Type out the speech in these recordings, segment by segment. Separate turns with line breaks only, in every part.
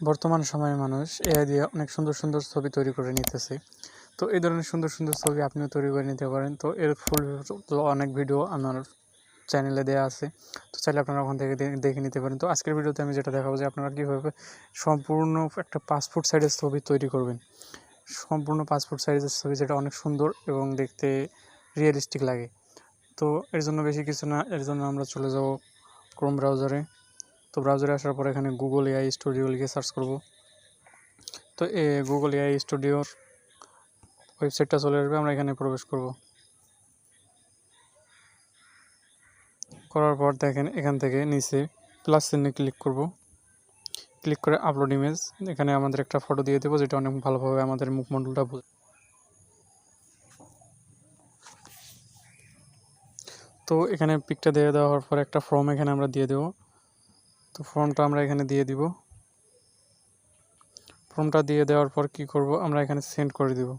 বর্তমান সময়ে মানুষ এআই দিয়ে অনেক সুন্দর সুন্দর ছবি তৈরি করে নিতেছে। তো এই ধরনের সুন্দর সুন্দর ছবি আপনিও তৈরি করে নিতে পারেন। তো এর ফুল অনেক ভিডিও আমার চ্যানেলে দেওয়া আছে। তো চাইলে আপনারা ওখান থেকে দেখে নিতে পারেন। তো আজকের ভিডিওতে আমি যেটা দেখাবো যে আপনারা কীভাবে সম্পূর্ণ একটা পাসপোর্ট সাইজের ছবি তৈরি করবেন। সম্পূর্ণ পাসপোর্ট সাইজের ছবি যেটা অনেক সুন্দর এবং দেখতে রিয়েলিস্টিক লাগে। তো এর জন্য বেশি কিছু না, এর জন্য আমরা চলে যাব ক্রোম ব্রাউজারে তো ব্রাউজারে আসার পর এখানে গুগল এআই স্টুডিও লিখে সার্চ করব। তো এ গুগল এআই স্টুডিওর ওয়েবসাইটটা চলে আসবে, আমরা এখানে প্রবেশ করব। করার পর দেখেন এখান থেকে নিচে প্লাস চিহ্নে ক্লিক করব। ক্লিক করে আপলোড ইমেজ এখানে আমাদের একটা ফটো দিয়ে দেবো, যেটা অনেক ভালোভাবে আমাদের মুখমণ্ডলটা বোঝে। তো এখানে পিকটা দিয়ে দেওয়ার পর একটা ফর্ম এখানে আমরা দিয়ে দেবো। তো ফর্মটা আমরা এখানে দিয়ে দিব। ফর্মটা দিয়ে দেওয়ার পর কি করব? আমরা এখানে সেন্ড করে দিব।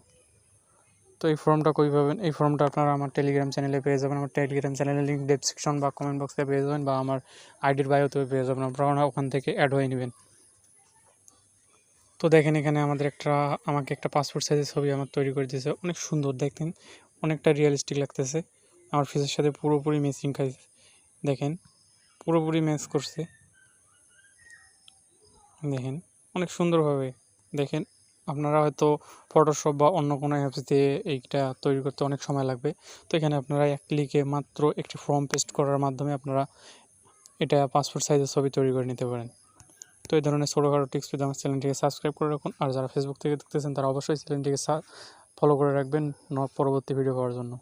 তো এই ফর্মটা কই পাবেন? এই ফর্মটা আপনারা আমার টেলিগ্রাম চ্যানেলে পেয়ে যাবেন। আমার টেলিগ্রাম চ্যানেলের লিঙ্ক ডেসক্রিপশন বা কমেন্ট বক্সে পেয়ে যাবেন বা আমার আইডির বায়োতেও পেয়ে যাবেন। আপনারা ওখান থেকে অ্যাড হয়ে নেবেন। তো দেখেন এখানে আমাদের একটা আমাকে একটা পাসপোর্ট সাইজের ছবি আমার তৈরি করে দিয়েছে। অনেক সুন্দর দেখতেন অনেকটা রিয়েলিস্টিক লাগতেছে। আমার ফেসের সাথে পুরোপুরি ম্যাচিং খাইছে। দেখেন, পুরোপুরি ম্যাচ করছে। দেখেন, অনেক সুন্দরভাবে দেখেন। আপনারা হয়তো ফটোশপ বা অন্য কোনো অ্যাপস দিয়ে এইটা তৈরি করতে অনেক সময় লাগবে। তো এখানে আপনারা এক ক্লিকে মাত্র একটি ফর্ম পেস্ট করার মাধ্যমে আপনারা এটা পাসপোর্ট সাইজের ছবি তৈরি করে নিতে পারেন। তো এই ধরনের ছোটোখাটো টিপস পেতে আমার চ্যানেলটিকে সাবস্ক্রাইব করে রাখুন, আর যারা ফেসবুক থেকে দেখতেছেন, তারা অবশ্যই চ্যানেলটিকে ফলো করে রাখবেন পরবর্তী ভিডিও পাওয়ার জন্য।